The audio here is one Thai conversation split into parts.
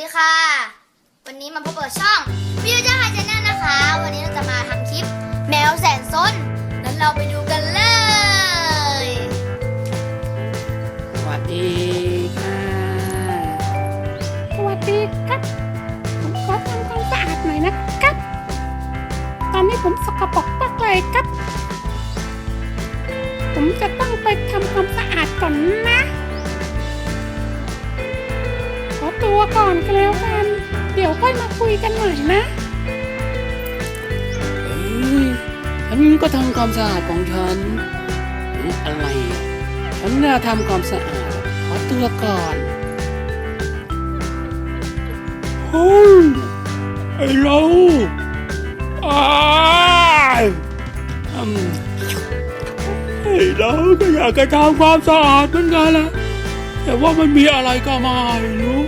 ดีค่ะ วันนี้มาพบกับช่องวิวจ้าไฮเจนนนะคะ วันนี้เราจะมาทำคลิปแมวแสนซนนั้นเราไปดูกันเลย สวัสดีค่ะ สวัสดีครับผมขอทำความสะอาดหน่อยนะครับ ตอนนี้ผมสกปรกมากเลยครับ ผมจะต้องไปทำความสะอาดก่อนนะ ตัวก่อนก็แล้วกัน เดี๋ยวค่อยมาคุยกันใหม่นะเอ้ยฉันก็ทำความสะอาดของฉันอะอะไรอะฉันน่าทำความสะอาดขอตัวก่อนเฮ้ยไอ้เราอ้ายอืมไอ้เราก็อยากจะทำความสะอาดเหมือนกันแหละแต่ว่ามันมีอะไรก็ไม่รู้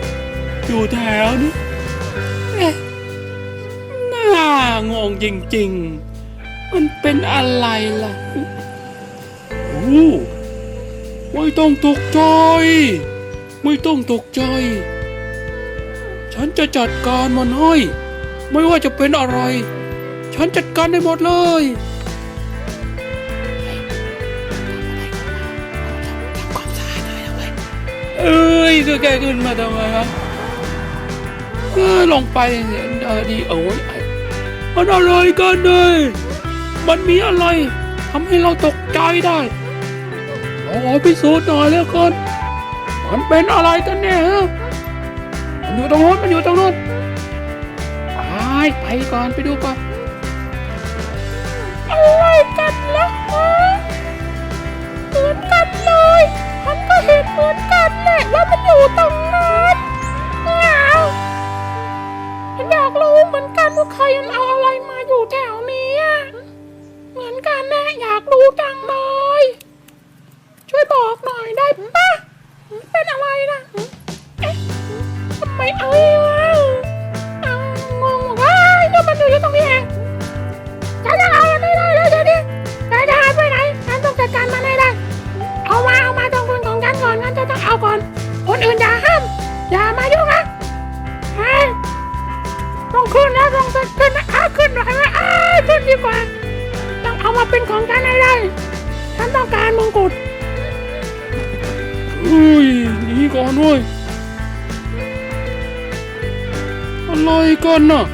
อยู่แถวนี้เอ๊ะน่างงจริงๆ มันเป็นอะไรล่ะโอ้ไม่ต้องตกใจ ไม่ต้องตกใจ ฉันจะจัดการมันให้ไม่ว่าจะเป็นอะไร ฉันจัดการได้หมดเลยเอ้ยก็แกขึ้นมาทำไมวะ เออลงไปเออดีโอ้ยมันอะไรกันเลยมันมีอะไรทำให้เราตกใจได้ขอพิสูจน์หน่อยแล้วกันมันเป็นอะไรกันเนี่ยฮะมันอยู่ตรงโน้นมันอยู่ตรงโน้นไปไปก่อนไปดูก่อน อยากรู้จังเลยช่วยบอกหน่อยได้ปะเป็นอะไรนะเอ๊ะทำไมเอาวะเอางงว่าก็มันอยู่ตรงนี้เองฉันจะเอามันไม่ได้เลยเดี๋ยวนี้นายจะหายไปไหนฉันต้องจัดการมันให้ได้ เอามาเอามาต้องคนของฉันก่อนงั้นจะต้องเอาก่อน คนอื่นอย่าห้าม อย่ามายุ่งนะเฮ้ยต้องขึ้นนะต้องขึ้นนะอ้าขึ้นหน่อยไหมอ้าขึ้นดีกว่า เอามาเป็นของฉันให้ได้ ฉันต้องการมงกุฎอุ้ยหนีก่อนด้วยอะไรกันน่ะ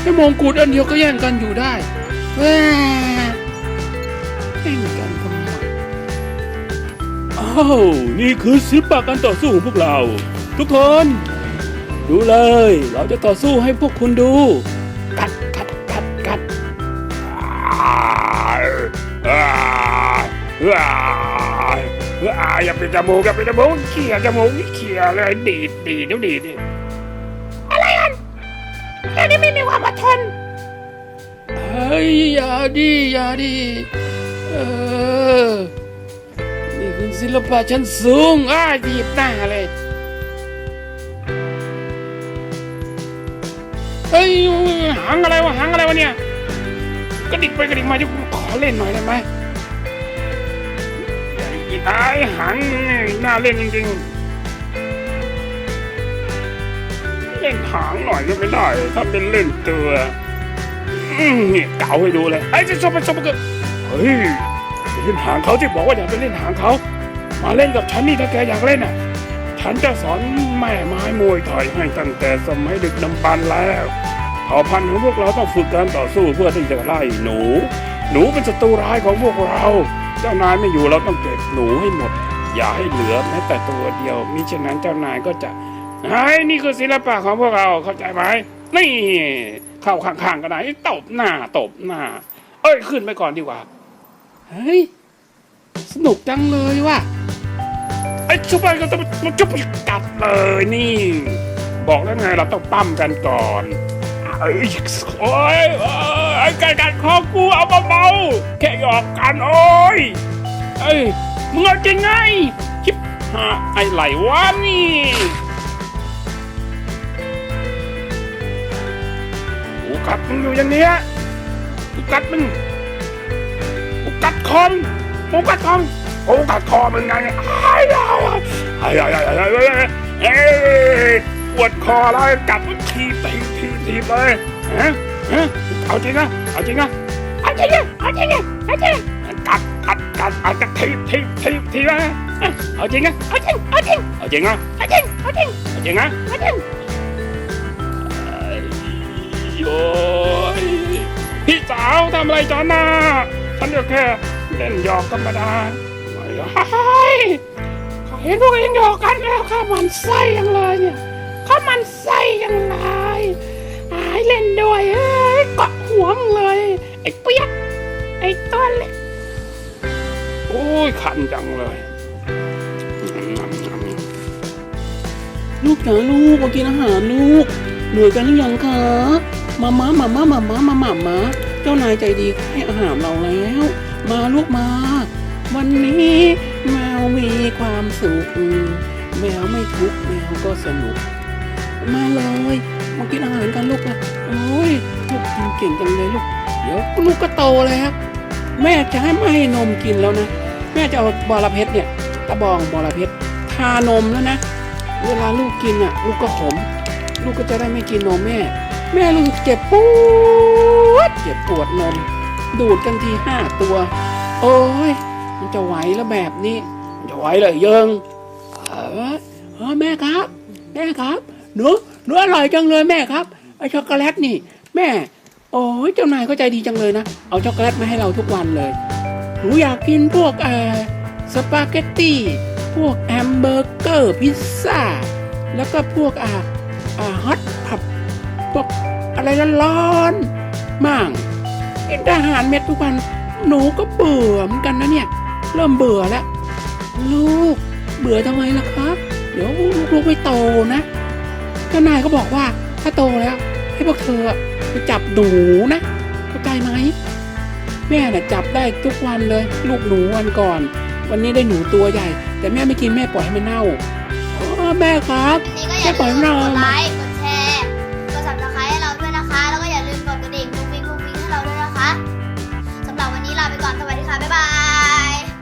แค่มองกุฎอันเดียวก็แย่งกันอยู่ได้แหม่แย่งกันทำไมอ้าวนี่คือศิลปะการต่อสู้ของพวกเรา ทุกคน ดูเลย เราจะต่อสู้ให้พวกคุณดูกัดกัดกัด อ้ายอ้ายอ้ายอย่าปิดจมูกอย่าปิดจมูกเขี่ยจมูกเขี่ยเลยดีดดีดเดียวดีดอะไรกันแค่นี้ไม่มีความอดทนเฮ้ยอย่าดิอย่าดิเออนี่คือศิลปะชั้นสูงอ้าดีบหน้าเลยเฮ้ยหางอะไรวะหางอะไรวะเนี่ยกระดิกไปกระดิกมาจะ ขอเล่นหน่อยได้ไหมไอ้ตายหางน่าเล่นจริงๆ เล่นหางหน่อยก็ไม่ได้ ถ้าเป็นเล่นตัวอืมเนี่ยเก่าให้ดูเลยไอ้จะชอบไปชอบไปกันเฮ้ยเล่นหางเขาที่บอกว่าอยากไปเล่นหางเขามาเล่นกับฉันนี่ถ้าแกอยากเล่นอะ ฉันจะสอนแม่ไม้มวยไทยให้ตั้งแต่สมัยเด็กดำบรรแล้วเผ่าพันธุ์ของพวกเราต้องฝึกการต่อสู้เพื่อที่จะไล่หนู หนูเป็นศัตรูร้ายของพวกเรา เจ้านายไม่อยู่เราต้องเก็บหนูให้หมด อย่าให้เหลือแม้แต่ตัวเดียวมิฉะนั้นเจ้านายก็จะไอ้นี่คือศิลปะของพวกเราเข้าใจไหมนี่เข้าข้างๆกันไหนตบหน้าตบหน้า เอ้ยขึ้นไปก่อนดีกว่าเฮ้ยสนุกจังเลยว่ะไอ้ชุบไปก็ต้องมันจุบกัดเลยนี่ บอกแล้วไงเราต้องปั้มกันก่อน เอ้ยโอ้ยไอ้ไก่กัดคอกูเอาเบาๆแค่หยอกกันโอ้ยเอ้ยมึงเอาจริงไงชิบหาไอ้ไหลวะนี่กูกัดมึงอยู่อย่างเนี้ยกูกัดมึงกูกัดคอมกูกัดคอมโอ้กัดคอมึงไงไอ้ไอ้ไอ้ไอ้ไอ้ไอ้ไอ้ปวดคอแล้วกัดทีบทีบที บทีบเลยฮะฮะเอาจริงนะเอาจริงนะเอาจริงดิเอาจริงดิเอาจริงกัดกัดกัดเอาจะทีบทีบทีบทีบนะเอาจริงนะเอาจริงเอาจริงเอาจริงนะเอาจริงเอาจริงเอาจริงนะเอาจริงโอยพี่สาวทำอะไรจอนน่ะฉันก็แค่เล่นหยอกธรรมดาไม่หเฮ้ยเขาเห็นพวกเองหยอกกันแล้วข้ามันไส้ยังเลยเนี่ยข้ามันไส้ยังเลย หายเล่นด้วยเอ้ยเกาะหัวมึงเลย ไอ้เปียกไอ้ตัวเล็กโอ้ยคันจังเลยลูกจ๋าลูกมากินอาหารลูกเหนื่อยกันหรือยังคะมาม่ามาม่ามาม่ามาม่ามาเจ้านายใจดีให้อาหารเราแล้ว มาลูกมา วันนี้แมวมีความสุขแมวไม่ทุกข์แมวก็สนุก มาเลย เก่งจังเลยลูก เดี๋ยวลูกก็โตแล้ว แม่จะให้ไม่ให้นมกินแล้วนะ แม่จะเอาบอระเพ็ดเนี่ยตะบองบอระเพ็ดทานมแล้วนะ เวลาลูกกินอะ ลูกก็ขม ลูกก็จะได้ไม่กินนมแม่ แม่รู้สึกเจ็บปวดเจ็บปวดนม ดูดกันทีห้าตัว โอ้ยมันจะไหวแล้วแบบนี้ มันจะไหวเลยเยิงเออเออแม่ครับ แม่ครับหนูหนูอร่อยจังเลยแม่ครับไอช็อกโกแลตนี่ แม่ โอ้ยเจ้านายก็ใจดีจังเลยนะ เอาช็อกโกแลตมาให้เราทุกวันเลย หนูอยากกินพวกเอ่อสปาเกตตี้ พวกแฮมเบอร์เกอร์ พิซซ่า แล้วก็พวกอ่าอ่าฮอตผับพวกอะไรร้อนๆมั่งกินอาหารเม็ดทุกวัน หนูก็เบื่อเหมือนกันนะเนี่ย เริ่มเบื่อแล้ว ลูก เบื่อทำไมล่ะคะเดี๋ยวลูกไม่โตนะเจ้านายก็บอกว่าถ้าโตแล้ว ให้พวกเธอไปจับหนูนะเข้าใจไหมแม่น่ะจับได้ทุกวันเลย ลูกหนูวันก่อน วันนี้ได้หนูตัวใหญ่ แต่แม่ไม่กินแม่ปล่อยให้มันเน่าอ๋แม่ครับนี้ก็อแม่ย่าปล่อยลืมกเน่า ดไลค์กดแชร์กดสับสไครต์ให้เราด้วยนะคะ แล้วก็อย่าลืมกดกระดิ่งกุ้วิ้งกุ้วิ้งให้เราด้วยนะคะสำหรับวันนี้ลาไปก่อนสวัสดีค่ะบ๊ายบาย